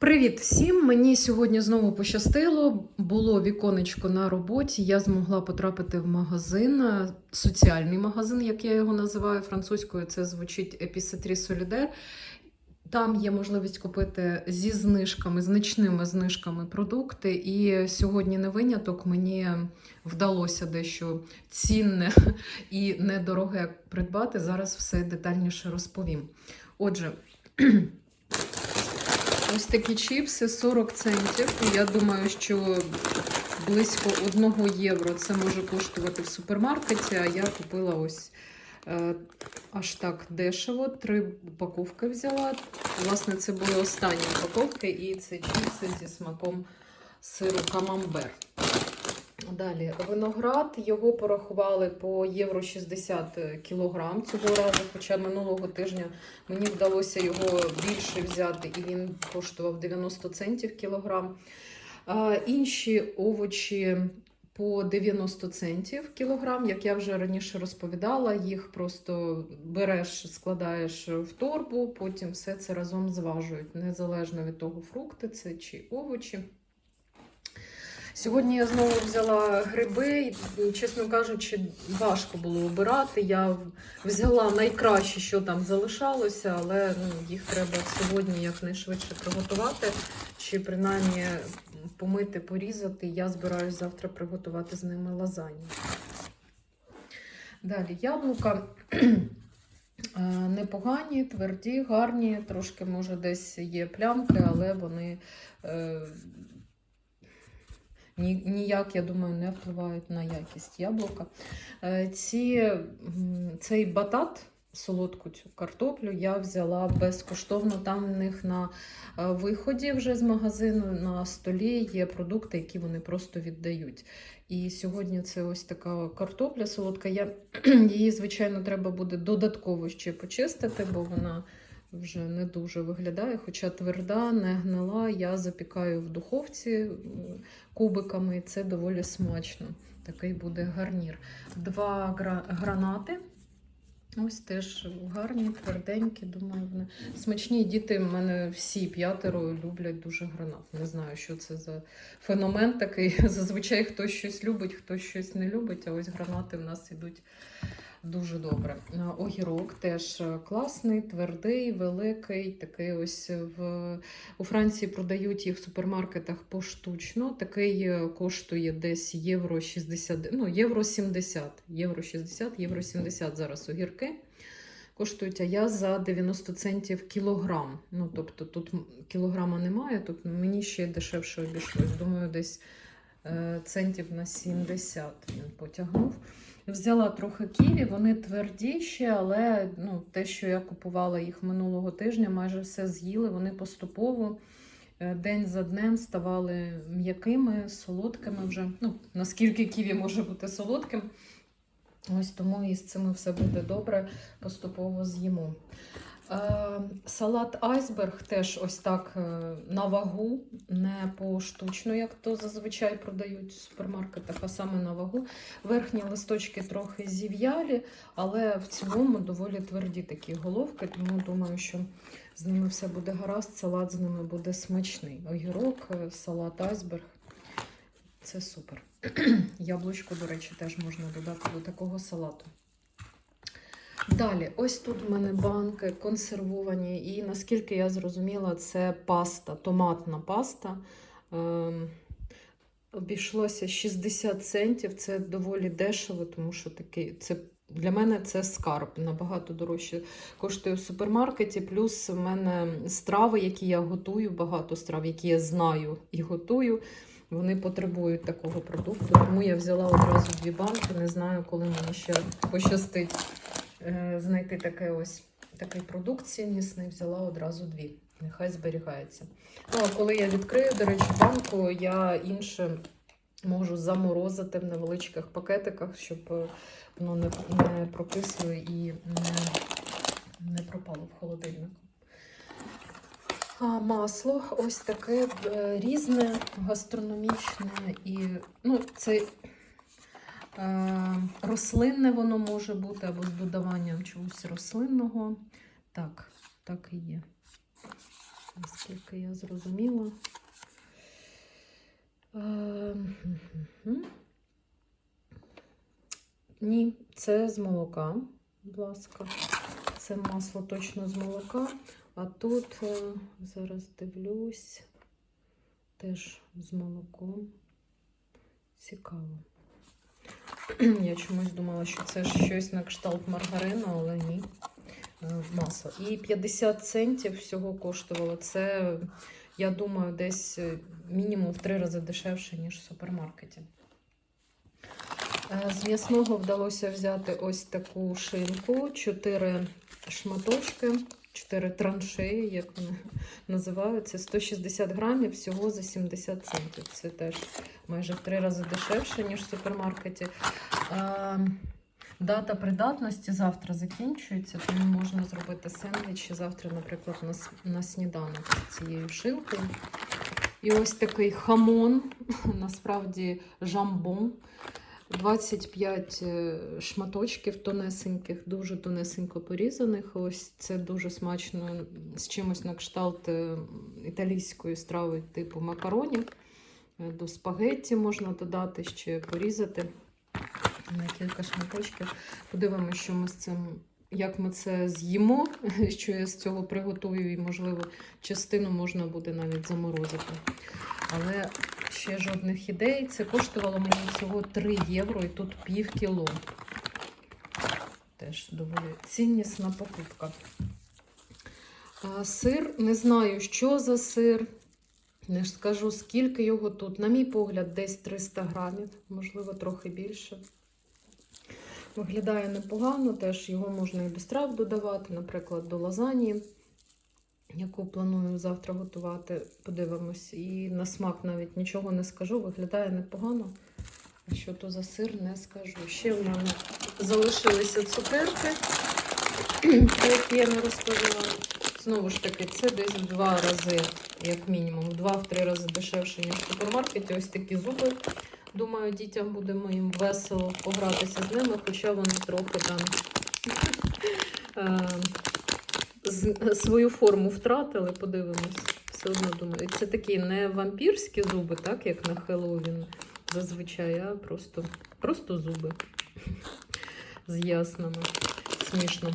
Привіт всім! Мені сьогодні знову пощастило. Було віконечко на роботі. Я змогла потрапити в магазин, е, соціальний магазин, як я його називаю французькою. Це звучить Епісетрі Солідер. Там є можливість купити зі знижками, значними знижками продукти. І сьогодні не виняток. Мені вдалося дещо цінне і недороге придбати. Зараз все детальніше розповім. Отже. Ось такі чіпси 40 центів. Я думаю, що близько 1 євро це може коштувати в супермаркеті. А я купила ось е, аж так дешево. Три упаковки взяла. Власне, це були останні упаковки, і це чіпси зі смаком сиру камамбер. Далі виноград його порахували по євро 60 кілограм цього разу, хоча минулого тижня мені вдалося його більше взяти, і він коштував 90 центів кілограм. А, інші овочі по 90 центів кілограм. Як я вже раніше розповідала, їх просто береш, складаєш в торбу, потім все це разом зважують, незалежно від того, фрукти це чи овочі. Сьогодні я знову взяла гриби, і, чесно кажучи, важко було обирати. Я взяла найкраще, що там залишалося, але ну, їх треба сьогодні якнайшвидше приготувати, чи принаймні помити, порізати. Я збираюся завтра приготувати з ними лазанью. Далі яблука. е, Непогані, тверді, гарні, трошки, може, десь є плямки, але вони е, ніяк, я думаю, не впливають на якість яблука. Е, Ці, цей батат, солодку цю картоплю, я взяла безкоштовно. Там в них на е, виході вже з магазину на столі є продукти, які вони просто віддають. І сьогодні це ось така картопля солодка. Я, її, звичайно, треба буде додатково ще почистити, бо вона вже не дуже виглядає, хоча тверда, не гнила. Я запікаю в духовці кубиками, і це доволі смачно. Такий буде гарнір. Два гра- гранати. Ось теж гарні, тверденькі, думаю, вони смачні. Діти в мене всі п'ятеро люблять дуже гранат. Не знаю, що це за феномен такий. Зазвичай хтось щось любить, хтось щось не любить, а ось гранати в нас ідуть дуже добре. Огірок теж е, класний, твердий, великий. Такий ось в у Франції продають їх в супермаркетах поштучно. Такий е, коштує десь євро 60, ну євро 70, євро 60, євро 70 зараз огірки. Коштують, а я за 90 центів кілограм. Ну, тобто тут кілограма немає, тут мені ще дешевше обійшлось. Думаю, десь е, центів на 70 він потягнув. Взяла трохи ківі, вони твердіші, але ну, те, що я купувала їх минулого тижня, майже все з'їли. Вони поступово е, день за днем ставали м'якими, солодкими вже. Ну, наскільки ківі може бути солодким. Ось тому і з цим все буде добре, поступово з'їмо. Е, салат айсберг теж ось так е, на вагу, не поштучно, як то зазвичай продають в супермаркетах, а саме на вагу. Верхні листочки трохи зів'ялі, але в цілому доволі тверді такі головки, тому думаю, що з ними все буде гаразд, салат з ними буде смачний. Огірок, е, салат айсберг. Це супер. Яблучко, до речі, теж можна додати до такого салату. Далі, ось тут в мене банки консервовані, і наскільки я зрозуміла, це паста, томатна паста. Ем, обійшлося 60 центів. Це доволі дешево, тому що такий, це, для мене це скарб. Набагато дорожче коштує в супермаркеті. Плюс в мене страви, які я готую, багато страв, які я знаю і готую. Вони потребують такого продукту, тому я взяла одразу дві банки. Не знаю, коли мені ще пощастить знайти таке ось такий продукт ціннісний, взяла одразу дві. Нехай зберігається. Ну, а коли я відкрию, до речі, банку, я інше можу заморозити в невеличких пакетиках, щоб е, воно не, не прокисло і не, не пропало в холодильнику. А масло ось таке е, різне, гастрономічне і ну, це е, рослинне воно може бути або з додаванням чогось рослинного. Так, так і є. наскільки я зрозуміла. Ем. Ні, це з молока, будь ласка. Це масло точно з молока. А тут е, зараз дивлюсь, теж з молоком. Цікаво. Я чомусь думала, що це щось на кшталт маргарину, але ні. Е, Масло. І 50 центів всього коштувало. Це, я думаю, десь е, мінімум в три рази дешевше, ніж в супермаркеті. Е, З м'ясного вдалося взяти ось таку шинку, 4 шматочки, 4 траншеї, як вони називаються. 160 грамів всього за 70 центів. Це теж майже в три рази дешевше, ніж в супермаркеті. Е, Дата придатності завтра закінчується, тому можна зробити сендвічі завтра, наприклад, на, на сніданок з цією шинкою. І ось такий хамон, насправді жамбон. 25 е, шматочків тонесеньких, дуже тонесенько порізаних. Ось це дуже смачно з чимось на кшталт е, італійської страви типу макаронів. Е, До спагетті можна додати, ще порізати на кілька шматочків. Подивимося, що ми з цим, як ми це з'їмо, що я з цього приготую, і, можливо, частину можна буде навіть заморозити. Але ще жодних ідей. Це коштувало мені всього 3 євро і тут пів кіло. Теж доволі ціннісна покупка. Сир, не знаю, що за сир. Не ж скажу, скільки його тут. На мій погляд, десь 300 грамів, можливо, трохи більше. Виглядає непогано, теж його можна і до страв додавати, наприклад, до лазані, яку планую завтра готувати. Подивимось. І на смак навіть нічого не скажу, виглядає непогано. Що то за сир, не скажу. Ще в мене залишилися цукерки, про які я не розповіла. Знову ж таки, це десь в два рази, як мінімум, в два-три рази дешевше, ніж в супермаркеті. Ось такі зуби. Думаю, дітям буде моїм весело погратися з ними, хоча вони трохи там е, свою форму втратили, подивимось. Все одно думаю. Це такі не вампірські зуби, так, як на Хеллоуін зазвичай, а просто, просто зуби з ясними. Смішно.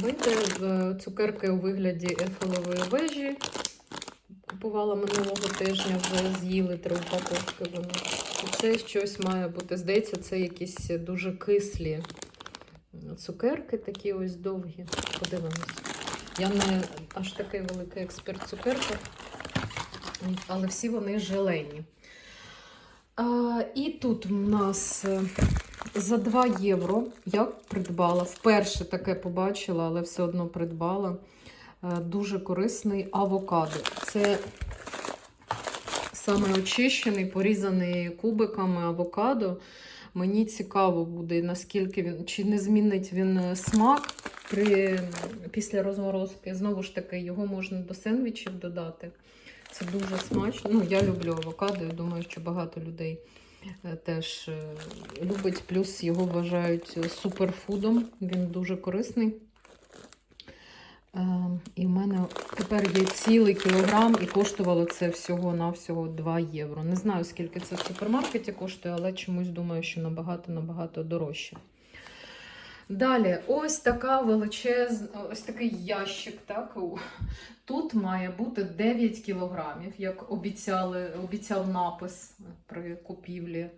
Вийде е, цукерки у вигляді ефелової вежі. Купувала минулого тижня, вже з'їли три упаковки вони. Це щось має бути. Здається, це якісь дуже кислі цукерки, такі ось довгі. Подивимось. Я не аж такий великий експерт в цукерках, але всі вони желені. А, і тут в нас е, за 2 євро я придбала. Вперше таке побачила, але все одно придбала. Е, Дуже корисний авокадо. Це саме очищений, порізаний кубиками авокадо. Мені цікаво буде, наскільки він, чи не змінить він е, смак при, після розморозки. Знову ж таки, його можна до сендвічів додати. Це дуже смачно. Ну, я люблю авокадо, я думаю, що багато людей е, теж е, любить. Плюс його вважають е, суперфудом. Він дуже корисний. І в мене тепер є цілий кілограм, і коштувало це всього-навсього 2 євро. Не знаю, скільки це в супермаркеті коштує, але чомусь думаю, що набагато-набагато дорожче. Далі, ось така величезна, ось такий ящик. Так? Тут має бути 9 кілограмів, як обіцяли, обіцяв напис при купівлі.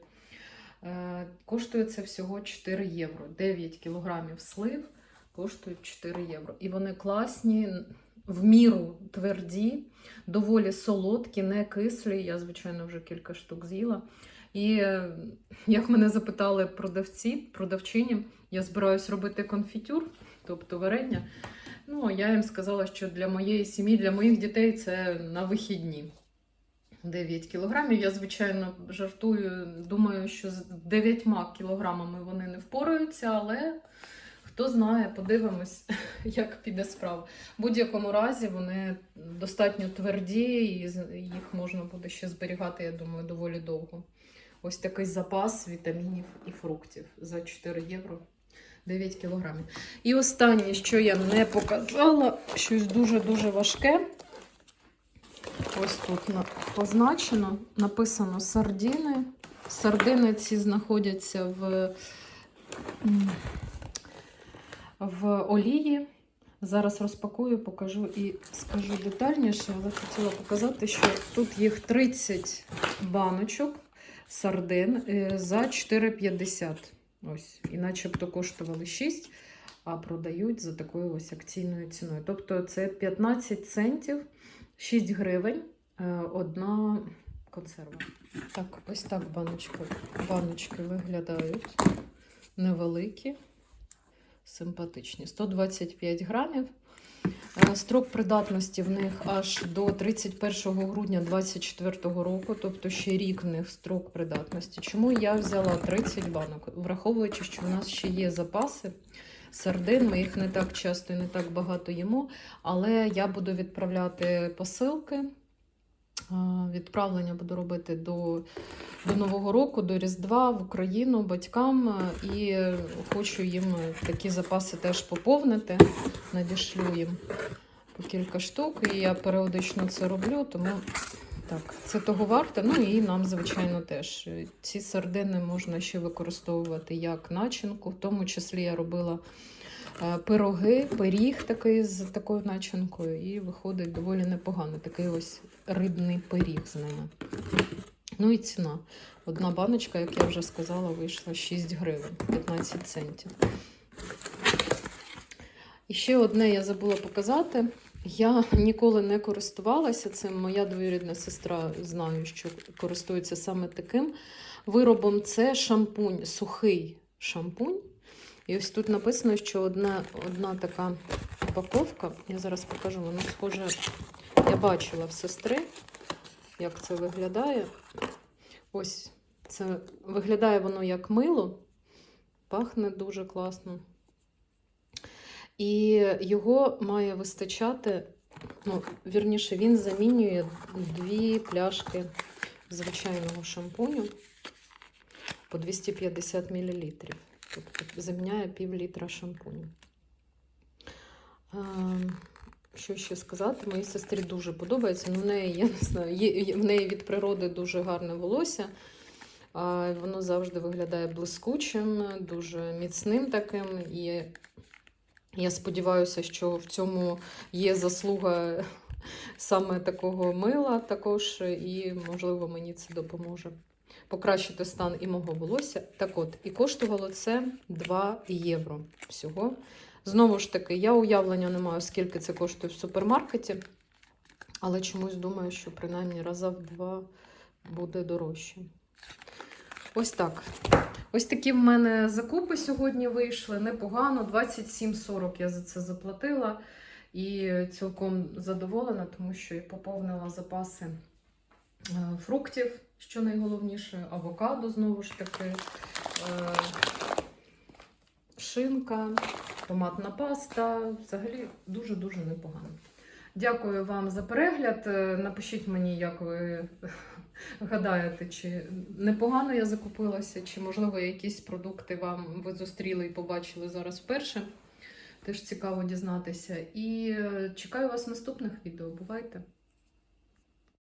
Е, Коштує це всього 4 євро. 9 кілограмів слив коштують 4 євро. І вони класні, в міру тверді, доволі солодкі, не кислі. Я, звичайно, вже кілька штук з'їла. І е, як мене запитали продавці, продавчині, я збираюсь робити конфітюр, тобто варення. Ну, я їм сказала, що для моєї сім'ї, для моїх дітей це на вихідні. 9 кілограмів. Я, звичайно, жартую. Думаю, що з 9 кілограмами вони не впораються, але хто знає, подивимось, як піде справа. В будь-якому разі вони достатньо тверді, і їх можна буде ще зберігати, я думаю, доволі довго. Ось такий запас вітамінів і фруктів за 4 євро. 9 кілограмів. І останнє, що я не показала, щось дуже-дуже важке. Ось тут на- позначено, написано сардини. Сардини ці знаходяться в, в олії. Зараз розпакую, покажу і скажу детальніше, але хотіла показати, що тут їх 30 баночок сардин е, за 4,50. Ось, і начебто коштували 6, а продають за такою ось акційною ціною. Тобто це 15 центів, 6 гривень, е, одна консерва. Так, ось так баночки, баночки виглядають. Невеликі, симпатичні. 125 грамів. Е, Строк придатності в них аж до 31 грудня 2024 року, тобто ще рік в них строк придатності. Чому я взяла 30 банок, враховуючи, що в нас ще є запаси сардин, ми їх не так часто і не так багато їмо, але я буду відправляти посилки. А, Відправлення буду робити до, до Нового року, до Різдва в Україну батькам і хочу їм такі запаси теж поповнити. Надішлю їм по кілька штук, і я періодично це роблю, тому так, це того варте. Ну і нам, звичайно, теж. Ці сардини можна ще використовувати як начинку, в тому числі я робила е, пироги, пиріг такий з такою начинкою, і виходить доволі непогано. Такий ось рибний пиріг з ними. Ну і ціна. Одна баночка, як я вже сказала, вийшла 6 гривень, 15 центів. І ще одне я забула показати. Я ніколи не користувалася цим. Моя двоюрідна сестра знаю, що користується саме таким виробом. Це шампунь, сухий шампунь. І ось тут написано, що одна, одна така упаковка. Я зараз покажу, воно схоже. Я бачила в сестри, як це виглядає. Ось це виглядає воно як мило, пахне дуже класно. І його має вистачати, ну, вірніше, він замінює дві пляшки звичайного шампуню по 250 мл. Тобто заміняє пів літра шампуню. Що ще сказати? Моїй сестрі дуже подобається. Ну, в неї, я не знаю, в неї від природи дуже гарне волосся. Воно завжди виглядає блискучим, дуже міцним таким. І я сподіваюся, що в цьому є заслуга саме такого мила також, і, можливо, мені це допоможе покращити стан і мого волосся. Так от, і коштувало це 2 євро всього. Знову ж таки, я уявлення не маю, скільки це коштує в супермаркеті, але чомусь думаю, що принаймні раза в два буде дорожче. Ось так. Ось такі в мене закупи сьогодні вийшли. Непогано. 27,40 я за це заплатила. І цілком задоволена, тому що я поповнила запаси е, фруктів, що найголовніше, авокадо знову ж таки, е, шинка, томатна паста. Взагалі дуже-дуже непогано. Дякую вам за перегляд. Е, Напишіть мені, як ви гадаєте, чи непогано я закупилася, чи, можливо, якісь продукти вам ви зустріли і побачили зараз вперше. Теж цікаво дізнатися. І е, чекаю вас в наступних відео. Бувайте!